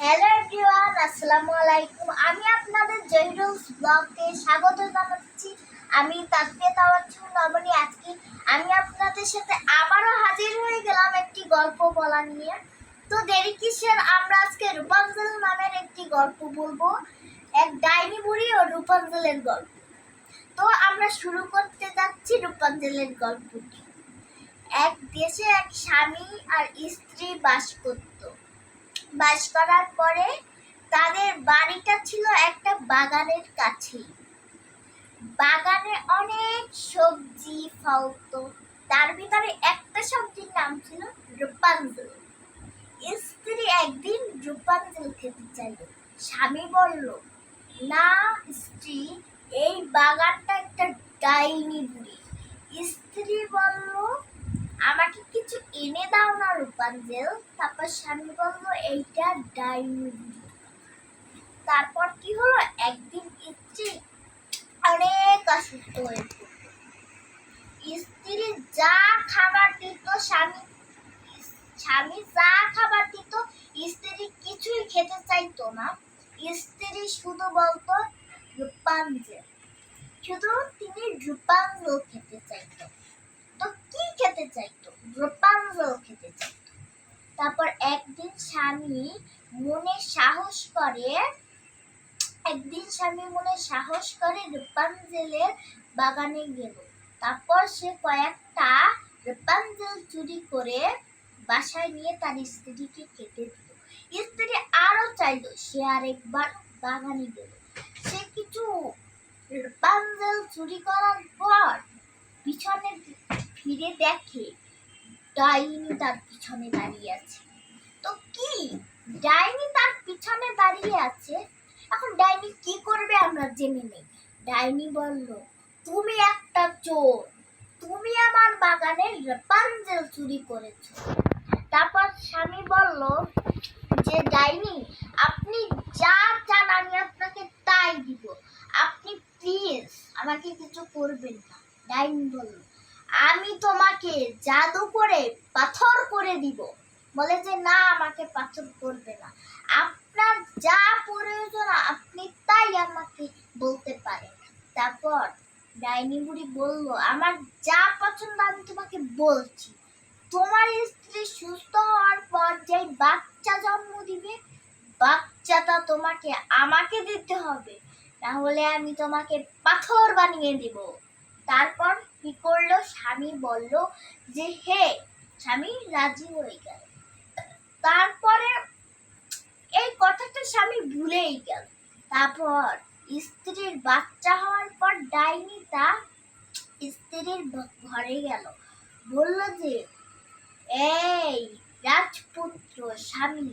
Hello everyone আসসালামু আলাইকুম। আমি আপনাদের জহিরুলস ব্লগকে স্বাগত জানাচ্ছি। আমি তাসবিয়া তাওয়াচ্ছু নবনী আজকে আমি আপনাদের সাথে আবারও হাজির হয়ে গেলাম একটি গল্প বলা নিয়ে। তো দেরি কিসের? আমরা আজকে রূপাঞ্জল নামের একটি গল্প বলব। এক ডাইনি বুড়ি ও রূপাঞ্জলের গল্প। তো আমরা শুরু করতে যাচ্ছি রূপাঞ্জলের গল্পটি। এক দেশে এক স্বামী আর স্ত্রী বাস করতো। বাস করার পরে তাদের বাড়িটা ছিল একটা বাগানের কাছেই বাগানে অনেক সবজি ফলতো তার ভিতরে একটা সবজির নাম ছিল রূপাঞ্জল। স্ত্রী একদিন রূপাঞ্জল খেতে চাইল। স্বামী বলল, না স্ত্রী, এই বাগানটা একটা ডাইনি বুড়ি। স্ত্রী বলল আমাকে কিছু এনে দাও না, রূপাঞ্জল। তারপর স্বামী বলল, এইটা ডাইনি তারপর কি হলো? একদিন স্ত্রী অনেক অসুস্থ হয়ে স্ত্রী যা খাবার দিত, স্বামী স্বামী যা খাবার দিত, স্ত্রী কিছুই খেতে চাইতো না। স্ত্রী শুধু বলতো, রূপাঞ্জল। শুধু তিনি রূপাঞ্জল খেতে চাইতো কি খেতে চাইতো রূপাঞ্জল খেতে চাইতো। তারপর একদিন স্বামী মনে সাহস করে, একদিন স্বামী মনে সাহস করে রূপাঞ্জলের বাগানে গেল। তারপর সে কয়েকটা রূপাঞ্জল চুরি করে বাসায় নিয়ে তার স্ত্রীকে খেতে দিল। স্ত্রী আরও চাইলো, সে আরেকবার বাগানে গেল। সে কিছু রূপাঞ্জল চুরি করার পর পিছনে ফিরে দেখে ডাইনি তার পিছনে দাঁড়িয়ে আছে। তো কি? ডাইনি তার পিছনে দাঁড়িয়ে আছে? এখন ডাইনি কি করবে আমরা জেনে নেই। ডাইনি বলল, তুমি একটা চোর। তুমি আমার বাগানের রূপাঞ্জল চুরি করেছ। তারপর স্বামী বলল, যে ডাইনি, আপনি যা চান আমি আপনাকে তাই দিব। আপনি প্লিজ আমাকে কিছু করবেন না। ডাইনি বলল তোমাকে জাদু করে পাথর করে দিব। বলে যে, না, আমাকে পাথর করবে না। আপনার যা প্রয়োজন, আপনি তাই আমাকে বলতে পারেন। তারপর ডাইনি বুড়ি বলল, আমার যা পছন্দ, আমি তোমাকে বলছি। তোমার স্ত্রী সুস্থ হওয়ার পর যেই বাচ্চা জন্ম দিবে, বাচ্চাটা তোমাকে, আমাকে দিতে হবে। তাহলে আমি তোমাকে পাথর বানিয়ে দিব। তারপর কি করল? স্বামী বলল যে, হে, স্বামী রাজি হয়ে গেল। তারপরে এই কথাটা স্বামী ভুলেই গেল। তারপর স্ত্রীর বাচ্চা হওয়ার পর ডাইনি তা স্ত্রীর ঘরে গেল। বলল যে, এই রাজপুত্র, স্বামী,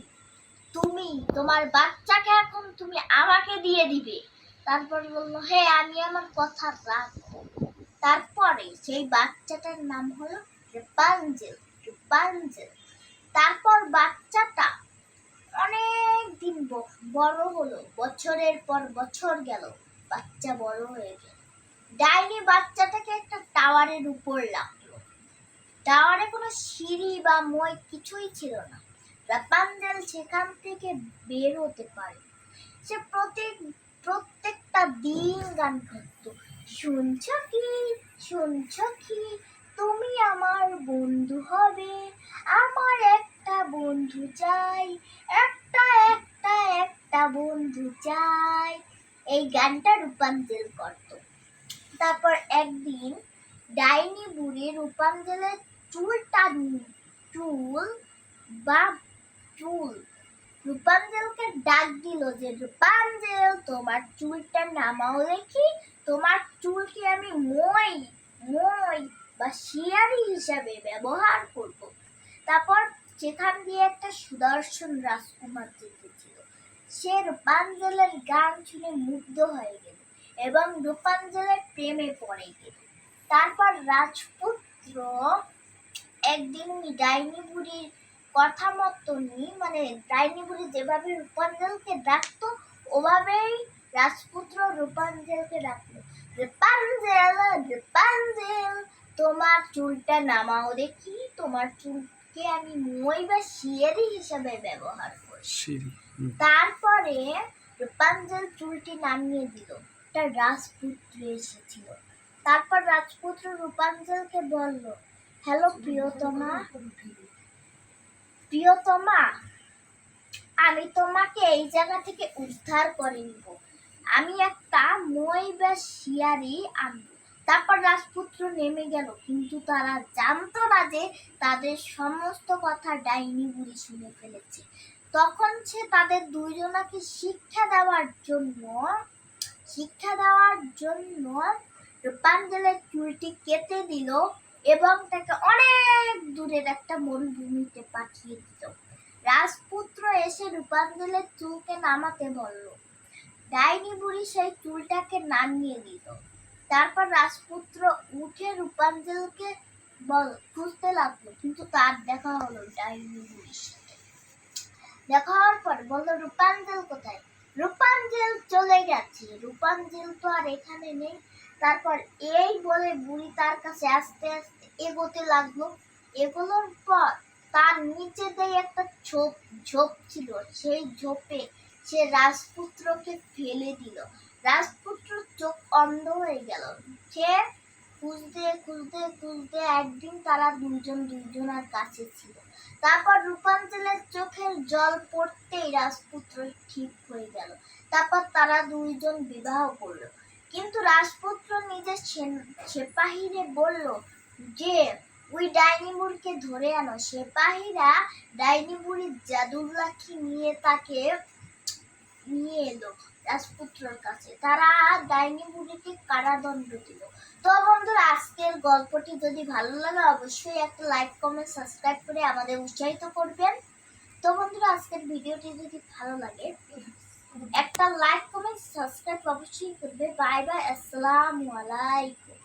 তুমি, তোমার বাচ্চাকে এখন তুমি আমাকে দিয়ে দিবে। তারপর বলল হ্যাঁ আমি আমার কথা রাখব। তারপরে সেই বাচ্চাটার নাম হলো রূপাঞ্জল রূপাঞ্জল। তারপর বাচ্চাটা অনেক দিন বড় হলো, বছরের পর বছর গেল, বাচ্চা বড় হয়ে গেল। ডাইনি বাচ্চাটাকে একটা টাওয়ারের উপর লাগল। টাওয়ারে কোনো সিঁড়ি বা মই কিছুই ছিল না। রাপাঞ্জেল সেখান থেকে বের হতে পারে। সে প্রত্যেক প্রত্যেকটা দিন গান করত। শুনছ কি? শুনছ কি? তুমি আমার বন্ধু হবে। আমার একটা বন্ধু চাই। একটা একটা একটা বন্ধু চাই। এই গানটা করত। তারপর একদিন ডাইনি বুড়ি রূপাঞ্জলের চুলটা চুল বা চুল। রূপাঞ্জলকে ডাক দিল যে, রূপাঞ্জল, তোমার চুলটা নামাও দেখি তোমার চুলকে আমি মই মই বা শিয়ারি হিসাবে ব্যবহার করব। তারপর সেখান দিয়ে একটা সুদর্শন রাজকুমার জিতেছিল। সে রূপাঞ্জলের গান শুনে মুগ্ধ হয়ে গেল এবং রূপাঞ্জলের প্রেমে পড়ে গেল। তারপর রাজপুত্র একদিন ডাইনি বুড়ির কথা মতনই মানে ডাইনি বুড়ি যেভাবে রূপাঞ্জলকে ডাকতো, ওভাবেই রাজপুত্র রূপাঞ্জলকে ডাকলো। রূপাঞ্জল রূপাঞ্জল তোমার চুলটা নামাও দেখি। তোমার চুলকে আমি মই বা শিয়ারি হিসাবে ব্যবহার করি। তারপরে রূপাঞ্জল চুলটি নামিয়ে দিল। একটা রাজপুত্র এসেছিল। তারপর রাজপুত্র রূপাঞ্জলকে বলল হ্যালো প্রিয়তমা। প্রিয়তমা আমি তোমাকে এই জায়গা থেকে উদ্ধার করে নিব। আমি একটা মই বা শিয়ারি আনব। তারপর রাজপুত্র নেমে গেল, কিন্তু তারা জানতো না যে তাদের সমস্ত কথা ডাইনি বুড়ি শুনে ফেলেছে। তখন সে তাদের দুইজনাকে শিক্ষা দেওয়ার জন্য, শিক্ষা দেওয়ার জন্য রূপাঞ্জলের চুলটি কেটে দিল এবং তাকে অনেক দূরের একটা মরুভূমিতে পাঠিয়ে দিল। রাজপুত্র এসে রূপাঞ্জলের চুলকে নামাতে বলল ডাইনি বুড়ি সেই চুলটাকে নামিয়ে দিল। তারপর রাজপুত্র উঠে রূপাঞ্জলকে বল, খুঁজতে লাগল, কিন্তু তার দেখা হলো ডাইনি বুড়ির সাথে। দেখা হওয়ার পর বলল, রূপাঞ্জল কোথায়? রূপাঞ্জল চলে গেছে রূপাঞ্জল তো আর এখানে নেই। তারপর এই বলে বুড়ি তার কাছে আস্তে আস্তে এগোতে লাগল। এগোনোর পর তার নিচে দিয়ে একটা ঝোপ ঝোপ ছিল। সেই ঝোপে সে রাজপুত্রকে ফেলে দিল। রাজপুত্র চোখ অন্ধ হয়ে গেল। সে খুঁজতে খুঁজতে খুঁজতে একদিন তারা দুজন দুজনের কাছে ছিল। তারপর রূপাঞ্জলের চোখের জল পড়তেই রাজপুত্র ঠিক হয়ে গেল। তারপর তারা দুইজন বিবাহ করল। কিন্তু রাজপুত্র নিজের সেপাহীরে বলল, যে, ওই ডাইনি বুড়িকে ধরে আনো। সেপাহিরা ডাইনি বুড়ির জাদুর লাঠি নিয়ে তাকে নিয়ে এলো রাজপুত্রর কাছে। তারা ডাইনি বুড়িকে কারাদণ্ড দিল। তো বন্ধুরা, আজকের গল্পটি যদি ভালো লাগে, অবশ্যই একটা লাইক কমেন্ট সাবস্ক্রাইব করে আমাদের উৎসাহিত করবেন। তো বন্ধুরা, আজকের ভিডিওটি যদি ভালো লাগে, একটা লাইক কমেন্ট সাবস্ক্রাইব অবশ্যই করবে। বাই বাই আসসালামু আলাইকুম।